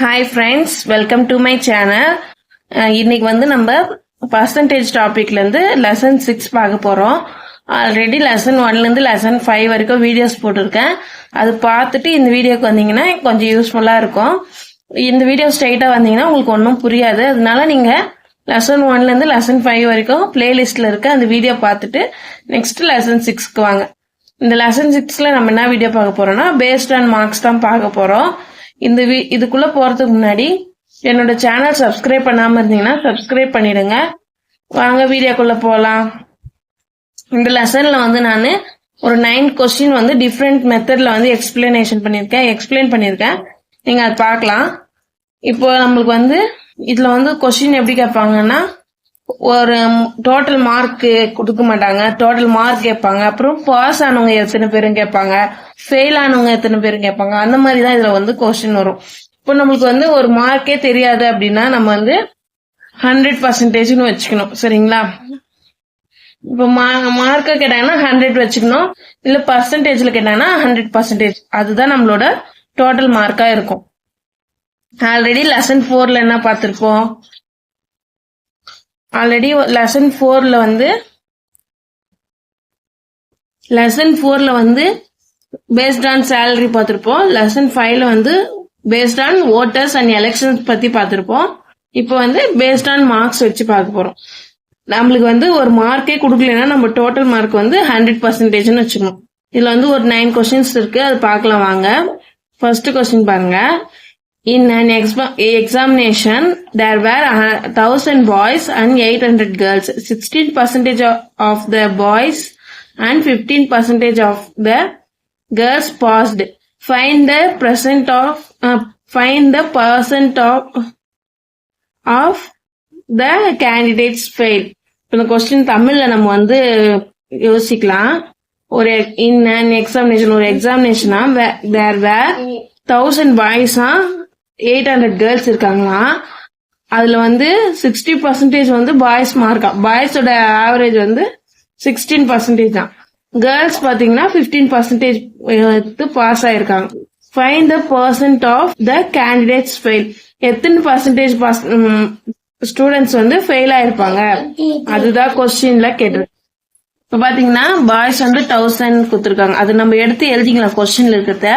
Hi friends welcome to my channel இன்னைக்கு வந்து நம்ம பர்சன்டேஜ் டாபிக்லேருந்து லெசன் சிக்ஸ் பார்க்க போகிறோம் ஆல்ரெடி லெசன் ஒன்லேருந்து லெசன் ஃபைவ் வரைக்கும் வீடியோஸ் போட்டிருக்கேன். அது பார்த்துட்டு இந்த வீடியோக்கு வந்தீங்கன்னா கொஞ்சம் யூஸ்ஃபுல்லாக இருக்கும். இந்த வீடியோ ஸ்ட்ரைட்டாக வந்தீங்கன்னா உங்களுக்கு ஒன்றும் புரியாது. அதனால நீங்கள் லெசன் ஒன்லேருந்து லெசன் ஃபைவ் வரைக்கும் பிளேலிஸ்ட்டில் இருக்க அந்த வீடியோ பார்த்துட்டு நெக்ஸ்ட் லெசன் சிக்ஸ்க்கு வாங்க. இந்த லெசன் சிக்ஸில் நம்ம என்ன வீடியோ பார்க்க போகிறோம்னா பேஸ்ட் ஆன் மார்க்ஸ் தான் பார்க்க போகிறோம் இந்த வீ இதுக்குள்ளே போகிறதுக்கு முன்னாடி என்னோட சேனல் சப்ஸ்கிரைப் பண்ணாமல் இருந்தீங்கன்னா சப்ஸ்கிரைப் பண்ணிடுங்க. வாங்க வீடியோக்குள்ளே போகலாம் இந்த லெசனில் வந்து நான் ஒரு நைன் கொஸ்டின் வந்து டிஃப்ரெண்ட் மெத்தடில் வந்து எக்ஸ்பிளனேஷன் பண்ணியிருக்கேன். எக்ஸ்பிளைன் பண்ணியிருக்கேன். நீங்கள் அதை பார்க்கலாம். இப்போ நம்மளுக்கு வந்து இதில் வந்து கொஸ்டின் எப்படி கேட்பாங்கன்னா ஒரு டோட்டல் மார்க் கொடுக்க மாட்டாங்க. டோட்டல் மார்க் கேட்பாங்க. அப்புறம் பாஸ் ஆனவங்க எத்தனை பேரும் கேட்பாங்க. ஃபெயில் ஆனவங்க எத்தனை பேரும் கேட்பாங்க. அந்த மாதிரி தான் இதுல வந்து கொஸ்டின் வரும். இப்போ நம்மளுக்கு வந்து ஒரு மார்க்கே தெரியாது அப்படின்னா நம்ம வந்து ஹண்ட்ரட் பர்சன்டேஜ்னு வச்சுக்கணும். சரிங்களா? இப்போ மார்க்கை கேட்டாங்கன்னா ஹண்ட்ரட் வச்சுக்கணும். இல்ல பர்சன்டேஜ்ல கேட்டாங்கன்னா ஹண்ட்ரட் பர்சன்டேஜ் அதுதான் நம்மளோட டோட்டல் மார்க்கா இருக்கும். ஆல்ரெடி லெசன் ஃபோர்ல என்ன பார்த்திருப்போம்? ஆல்ரெடி லெசன் ஃபோரில் வந்து லெசன் ஃபோரில் வந்து பேஸ்ட் ஆன் சேலரி பார்த்துருப்போம். லெசன் ஃபைவ்ல வந்து based on voters and elections பற்றி பார்த்துருப்போம். இப்போ வந்து பேஸ்ட் ஆன் மார்க்ஸ் வச்சு பார்க்க போகிறோம் நம்மளுக்கு வந்து ஒரு மார்க்கே கொடுக்கலன்னா நம்ம டோட்டல் மார்க் வந்து ஹண்ட்ரட் பர்சன்டேஜ்னு வச்சுக்கணும். இதில் வந்து ஒரு நைன் கொஸ்டின்ஸ் இருக்கு அது பார்க்கலாம் வாங்க. ஃபர்ஸ்ட் கொஸ்டின் பாருங்க. In an expa- examination, there were a thousand boys and 800 girls. 16 percentage of the boys and 15 percentage of the girls passed. Find the percent of uh, find the percent of of the candidates fail. இந்த question தமிழ்ல நம்ம வந்து யோசிக்கலாம் ஒரு in examination ஒரு எக்ஸாமினேஷனா there were thousand பாய்ஸா eight hundred girls இருக்காங்களாம் அதுல வந்து சிக்ஸ்டி பர்சன்டேஜ் வந்து பாய்ஸ் மார்க்கா பாய்ஸோட ஆவரேஜ் வந்து சிக்ஸ்டீன் பர்சன்டேஜ் தான். கேர்ள்ஸ் பாத்தீங்கன்னா ஃபிஃப்டீன் பர்சன்டேஜ் பாஸ் ஆயிருக்காங்க. Find the percent of the candidates fail எத்தனை பர்சன்டேஜ் பாஸ் ஸ்டூடெண்ட்ஸ் வந்து ஃபெயில் ஆயிருப்பாங்க? அதுதான் கொஸ்டின்ல கேட்டு இப்போ பாத்தீங்கன்னா பாய்ஸ் வந்து தௌசண்ட் கொடுத்துருக்காங்க. அது நம்ம எடுத்து எழுதிக்கலாம் கொஸ்டின்ல இருக்கிறத.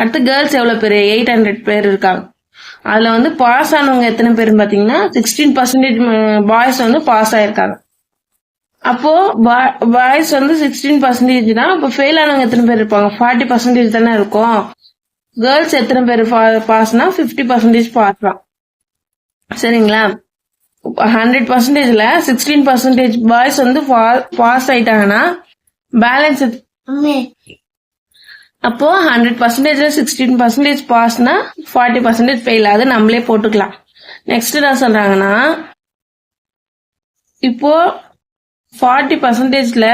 அடுத்து கேர்ள்ஸ் எவ்வளவு பேர்? எயிட் ஹண்ட்ரட் பேர் இருக்காங்க. அதில் வந்து பாஸ் ஆனவங்க எத்தனை பேர் பார்த்தீங்கன்னா சிக்ஸ்டீன் பர்சன்டேஜ் பாய்ஸ் வந்து பாஸ் ஆயிருக்காங்க. அப்போ பாய்ஸ் வந்து சிக்ஸ்டீன் பர்சன்டேஜ் தான் அப்போ ஃபெயில் ஆனவங்க எத்தனை பேர் இருப்பாங்க? ஃபார்ட்டி பர்சன்டேஜ் தானே இருக்கும். கேர்ள்ஸ் எத்தனை பேர் பாஸ்னா ஃபிஃப்டி பர்சன்டேஜ் பாஸ் தான். சரிங்களா? ஹண்ட்ரட் பர்சன்டேஜ்ல சிக்ஸ்டீன் பர்சன்டேஜ் பாய்ஸ் வந்து பாஸ் ஆயிட்டாங்கன்னா பேலன்ஸ் அப்போ ஹண்ட்ரட் பர்சன்டேஜ்ல சிக்ஸ்டீன் பர்சன்டேஜ் பாஸ்னா ஃபார்ட்டி பர்சன்டேஜ் ஃபெயில் அது நம்மளே போட்டுக்கலாம். நெக்ஸ்ட் என்ன சொல்றாங்கன்னா இப்போ ஃபார்ட்டி பர்சன்டேஜ்ல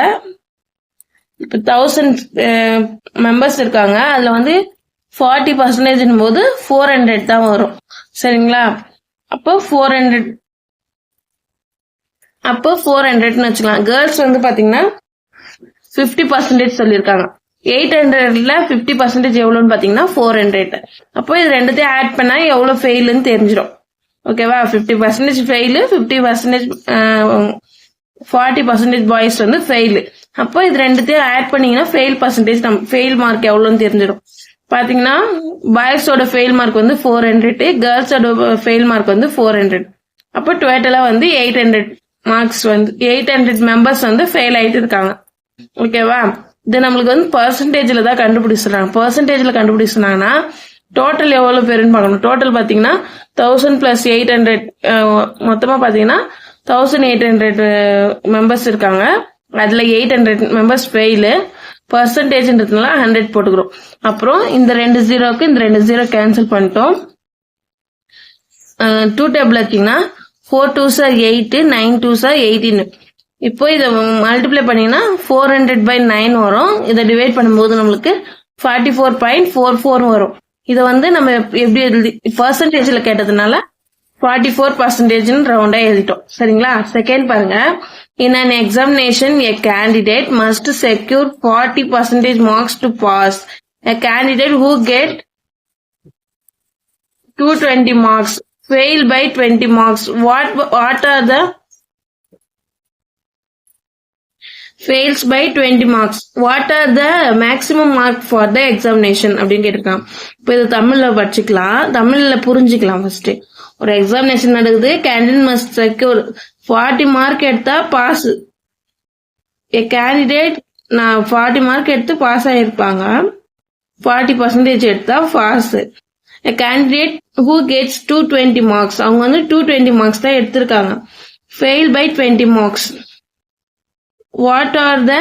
இப்போ தௌசண்ட் மெம்பர்ஸ் இருக்காங்க. அதில் வந்து ஃபார்ட்டி பர்சன்டேஜ்னும் போது ஃபோர் ஹண்ட்ரட் தான் வரும். சரிங்களா? அப்போ ஃபோர் ஹண்ட்ரட் அப்போ ஃபோர் ஹண்ட்ரட்னு வச்சுக்கலாம். கேர்ள்ஸ் வந்து பார்த்தீங்கன்னா ஃபிஃப்டி பர்சன்டேஜ் சொல்லியிருக்காங்க. எயிட் ஹண்ட்ரட்ல ஃபிஃப்டி பர்சன்டேஜ் எவ்வளோன்னு பார்த்தீங்கன்னா ஃபோர் ஹண்ட்ரட் அப்போ இது ரெண்டுத்தையும் ஆட் பண்ணால் எவ்வளோ ஃபெயிலுன்னு தெரிஞ்சிடும் ஓகேவா fifty percentage fail fifty percentage forty percentage boys வந்து ஃபெயிலு அப்போ இது ரெண்டுத்தையும் ஆட் பண்ணீங்கன்னா ஃபெயில் பர்சன்டேஜ் நம் ஃபெயில் மார்க் எவ்வளோன்னு தெரிஞ்சிடும் பார்த்தீங்கன்னா பாய்ஸோட ஃபெயில் மார்க் வந்து ஃபோர் ஹண்ட்ரட் கேர்ள்ஸோட ஃபெயில் மார்க் வந்து ஃபோர் ஹண்ட்ரட் அப்போ டோட்டலாக வந்து எயிட் ஹண்ட்ரட் மார்க்ஸ் வந்து எயிட் ஹண்ட்ரட் மெம்பர்ஸ் வந்து ஃபெயில் ஆகிட்டு இருக்காங்க. ஓகேவா இது நம்மளுக்கு வந்து பர்சன்டேஜில் தான் கண்டுபிடிச்சு பர்சன்டேஜில் பர்சன்டேஜ்ல சொன்னாங்கன்னா டோட்டல் எவ்வளோ பேருன்னு பார்க்கணும். டோட்டல் பார்த்தீங்கன்னா தௌசண்ட் ப்ளஸ் எயிட் ஹண்ட்ரட் மொத்தமாக பார்த்தீங்கன்னா தௌசண்ட் எயிட் ஹண்ட்ரட் மெம்பர்ஸ் இருக்காங்க. அதில் எயிட் ஹண்ட்ரட் மெம்பர்ஸ் ஃபெயிலு பர்சன்டேஜ்ன்றதுனால ஹண்ட்ரட் போட்டுக்கிறோம். அப்புறம் இந்த ரெண்டு ஜீரோக்கு இந்த ரெண்டு ஜீரோ கேன்சல் பண்ணிட்டோம். டூ டேபிள் வச்சீங்கன்னா four two are eight nine two are eighteen இப்போ இதை மல்டிப்ளை பண்ணீங்கன்னா ஃபோர் ஹண்ட்ரட் பை நைன் வரும். இதை டிவைட் பண்ணும்போது நம்மளுக்கு forty four point four four வரும். இதை வந்து நம்ம எப்- எப்படி எழுதி பர்சன்டேஜில் கேட்டதுனால ஃபார்ட்டி ஃபோர் பர்சன்டேஜ்னு ரவுண்டாக எழுதிட்டோம். சரிங்களா? செகண்ட் பாருங்க. In an examination a candidate must secure forty percentage marks to pass a candidate who get 220 marks. Fail by 20 marks. What what are the fails by twenty marks what are the maximum mark for the examination அப்படின்னு கேட்டிருக்கான். இப்போ இது தமிழில் படிச்சுக்கலாம். தமிழில் புரிஞ்சுக்கலாம் first ஒரு examination நடக்குது. Candidate must secure forty mark எடுத்தா பாஸ் ஏ கேண்டிடேட் நான் ஃபார்ட்டி மார்க் எடுத்து பாஸ் ஆகியிருப்பாங்க ஃபார்ட்டி பர்சன்டேஜ் எடுத்தா pass candidate who gets two twenty marks அவங்க வந்து டூ டுவெண்ட்டி மார்க்ஸ் தான் எடுத்திருக்காங்க. Fail by twenty marks what are the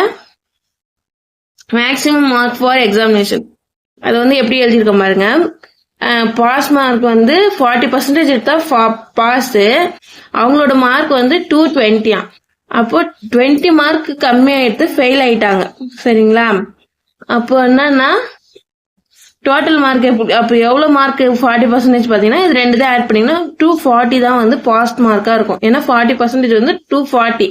maximum mark for examination அது வந்து எப்படி எழுதியிருக்க பாருங்க. பாஸ் மார்க் வந்து ஃபார்ட்டி பர்சன்டேஜ் எடுத்தா பாஸ் அவங்களோட மார்க் வந்து டூ டுவெண்ட்டியா அப்போ டுவெண்ட்டி மார்க் கம்மியா எடுத்து ஃபெயில் ஆயிட்டாங்க. சரிங்களா? அப்போ என்னன்னா டோட்டல் மார்க் அப்போ எவ்வளவு மார்க் ஃபார்ட்டி பர்சன்டேஜ் பாத்தீங்கன்னா இது ரெண்டு தான் ஆட் பண்ணீங்கன்னா டூ ஃபார்ட்டி தான் வந்து பாஸ்ட் மார்க்கா இருக்கும். ஏன்னா ஃபார்ட்டி பர்சன்டேஜ் வந்து டூ ஃபார்ட்டி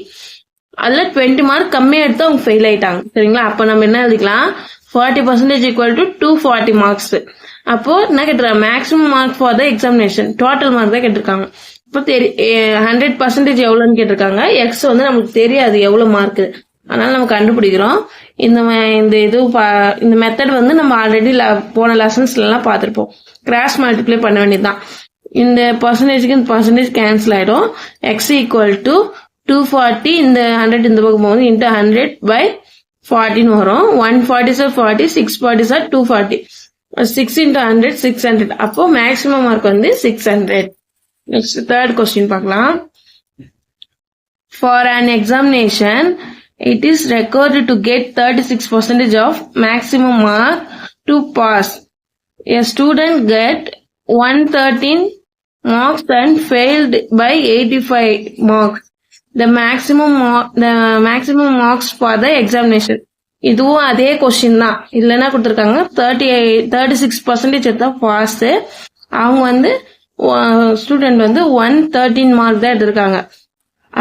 அதுல டுவெண்ட்டி மார்க் கம்மியா எடுத்து அவங்க ஃபெயில் ஆயிட்டாங்க. சரிங்களா? அப்ப நம்ம என்ன எழுதிக்கலாம்? Forty percentage equal to two forty marks அப்போ என்ன கேட்டிருக்காங்க? Maximum mark for the examination total mark தான் கேட்டிருக்காங்க. இப்போ தெரி ஹண்ட்ரட் பர்சன்டேஜ் எவ்வளோன்னு கேட்டிருக்காங்க. எக்ஸ் வந்து நமக்கு தெரியாது எவ்வளோ மார்க் அதனால நம்ம கண்டுபிடிக்கிறோம். இந்த ம- இந்த இது பா- இந்த மெத்தட் வந்து நம்ம ஆல்ரெடி போன லெசன்ஸ்லாம் பார்த்துருப்போம். கிராஸ் மல்டிப்ளை பண்ண வேண்டியதுதான். இந்த பர்சன்டேஜ்க்கு இந்த பர்சன்டேஜ் கேன்சல் ஆயிடும். X equal to two forty இந்த ஹண்ட்ரட் இந்த பக்கம் போகுது இன்ட்டு ஹண்ட்ரட் பை ஃபார்ட்டின்னு வரும். One forty are forty six forty are two forty six into hundred six hundred அப்போ மேக்ஸிமம் மார்க் வந்து six hundred next third question பார்க்கலாம். For an examination, it is recorded to get 36% of maximum mark to pass. A student get 113 marks and failed by 85 marks. The maximum the maximum marks for the examination இதுவும் அதே question தான். இல்லைன்னா கொடுத்துருக்காங்க? Thirty thirty six percentage எடுத்தால் pass அவங்க வந்து student வந்து one thirteen mark தான் எடுத்திருக்காங்க.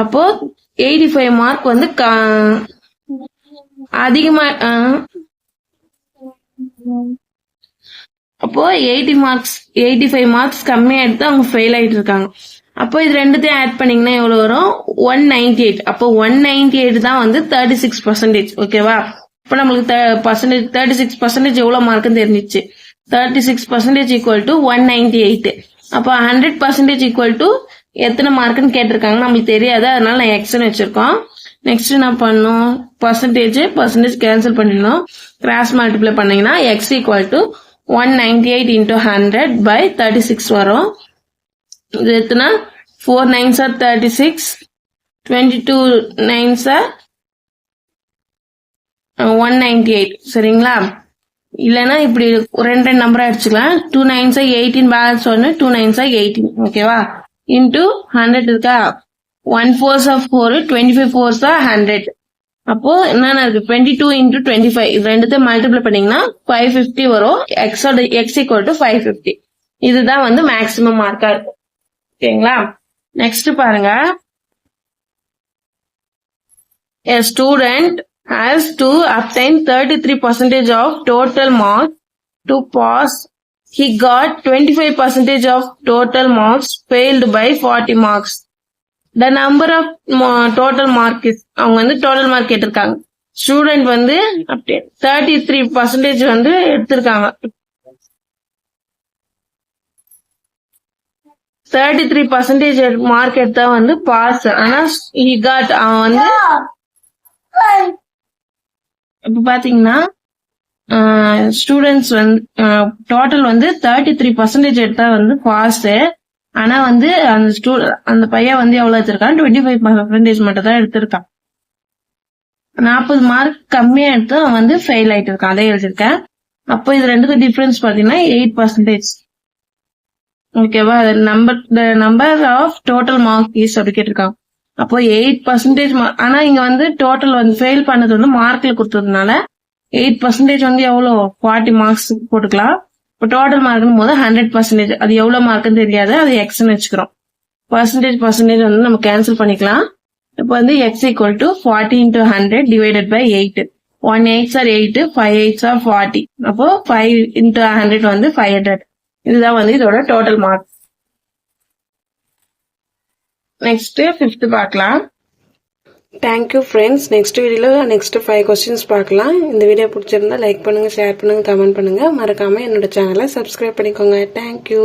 அப்போ எயிட்டி ஃபைவ் மார்க் வந்து அதிகமாக அதிகமா அப்போ eighty marks eighty five marks கம்மியா எடுத்து அவங்க ஃபெயில் ஆயிட்டு இருக்காங்க. அப்போ இது ரெண்டுத்தையும் ஆட் பண்ணீங்கன்னா எவ்வளோ வரும்? ஒன் நைன்டி எயிட் அப்போ ஒன் நைன்டி எயிட் தான் வந்து தேர்ட்டி சிக்ஸ் பர்சன்டேஜ் ஓகேவா இப்போ நம்மளுக்கு பர்சன்டேஜ் தேர்ட்டி சிக்ஸ் பர்சன்டேஜ் எவ்வளோ மார்க்குன்னு தெரிஞ்சிச்சு. Thirty six percentage equal to one ninety eight அப்போ ஹண்ட்ரட் பர்சன்டேஜ் ஈக்குவல் டு எத்தனை மார்க்குன்னு கேட்டிருக்காங்க. நம்மளுக்கு தெரியாது. அதனால நான் எக்ஸ்னு வச்சிருக்கோம். நெக்ஸ்ட் என்ன பண்ணணும்? பர்சன்டேஜ் பர்சன்டேஜ் கேன்சல் பண்ணிடணும். கிராஸ் மல்டிப்ளை பண்ணீங்கன்னா x equal to one ninety eight into hundred by thirty six வரும். இது எத்தனை? Four nine are thirty six twenty two nine are one ninety eight சரிங்களா? இல்லைன்னா இப்படி ரெண்டு ரெண்டு நம்பரா அடிச்சுக்கலாம் டூ நைன்ஸா எயிட்டீன் பேலன்ஸ் ஒன்று டூ நைன்ஸா எயிட்டீன் ஓகேவா இன்டூ ஹண்ட்ரட் இருக்கா? One fours of four twenty five ஃபோர்ஸா hundred அப்போ என்னென்ன இருக்கு? Twenty two into twenty five இது ரெண்டுத்தையும் மல்டிப்ளை பண்ணீங்கன்னா ஃபைவ் ஃபிஃப்டி வரும். எக்ஸோட x equal to five fifty இதுதான் வந்து மேக்ஸிமம் மார்க்கா இருக்கும். ஓகேங்களா நெக்ஸ்ட் பாருங்க a student has to obtain 33 percentage of total marks to pass he got 25 percentage of total marks failed by 40 marks the number of mo- total mark is அவங்க வந்து total mark கேட்டிருக்காங்க student வந்து thirty three percentage வந்து எடுத்திருக்காங்க thirty three percentage mark எடுத்தா வந்து pass ஆனா he got அவன் வந்து இப்ப பாத்தீங்கன்னா ஸ்டூடெண்ட்ஸ் வந்து டோட்டல் வந்து தேர்ட்டி த்ரீ பர்சன்டேஜ் எடுத்தா வந்து பாஸ் ஆனா வந்து அந்த ஸ்டூ அந்த பையன் வந்து எவ்வளவு எடுத்திருக்கான்? டுவெண்ட்டி ஃபைவ் பர்சன்டேஜ் மட்டும் தான் எடுத்திருக்கான். நாற்பது மார்க் கம்மியா எடுத்து அவன் வந்து ஃபெயில் ஆயிட்டு இருக்கான் அதே எழுதியிருக்கேன். அப்போ இது ரெண்டுக்கும் டிஃபரன்ஸ் பாத்தீங்கன்னா எயிட் பர்சன்டேஜ் ஓகேவா அது number the number of total mark is அப்படி கேட்டிருக்காங்க அப்போ எயிட் பர்சன்டேஜ் ஆனா இங்க வந்து டோட்டல் வந்து ஃபெயில் பண்ணது வந்து மார்க்ல கொடுத்ததுனால எயிட் பர்சன்டேஜ் வந்து எவ்வளோ? ஃபார்ட்டி மார்க்ஸ் போட்டுக்கலாம். இப்போ டோட்டல் மார்க்னு போது ஹண்ட்ரட் பர்சன்டேஜ் அது எவ்வளோ மார்க்குன்னு தெரியாது. அது எக்ஸ்னு வச்சுக்கிறோம். பர்சன்டேஜ் பர்சன்டேஜ் வந்து நம்ம கேன்சல் பண்ணிக்கலாம். இப்போ வந்து x equal to forty into hundred divided by eight one eights are eight five eights are forty அப்போ ஃபைவ் இன்டூ ஹண்ட்ரட் வந்து ஃபைவ் ஹண்ட்ரட் இதுதான் வந்து இதோட டோட்டல் மார்க் நெக்ஸ்ட் ஃபிஃப்த் பார்க்கலாம். தேங்க்யூ ஃப்ரெண்ட்ஸ் நெக்ஸ்ட் வீடியோவில் நெக்ஸ்ட் ஃபைவ் கொஸ்டின்ஸ் பார்க்கலாம். இந்த video பிடிச்சிருந்தா லைக் பண்ணுங்க ஷேர் பண்ணுங்க கமெண்ட் பண்ணுங்க. மறக்காமல் என்னோட சேனலை சப்ஸ்கிரைப் பண்ணிக்கோங்க. தேங்க்யூ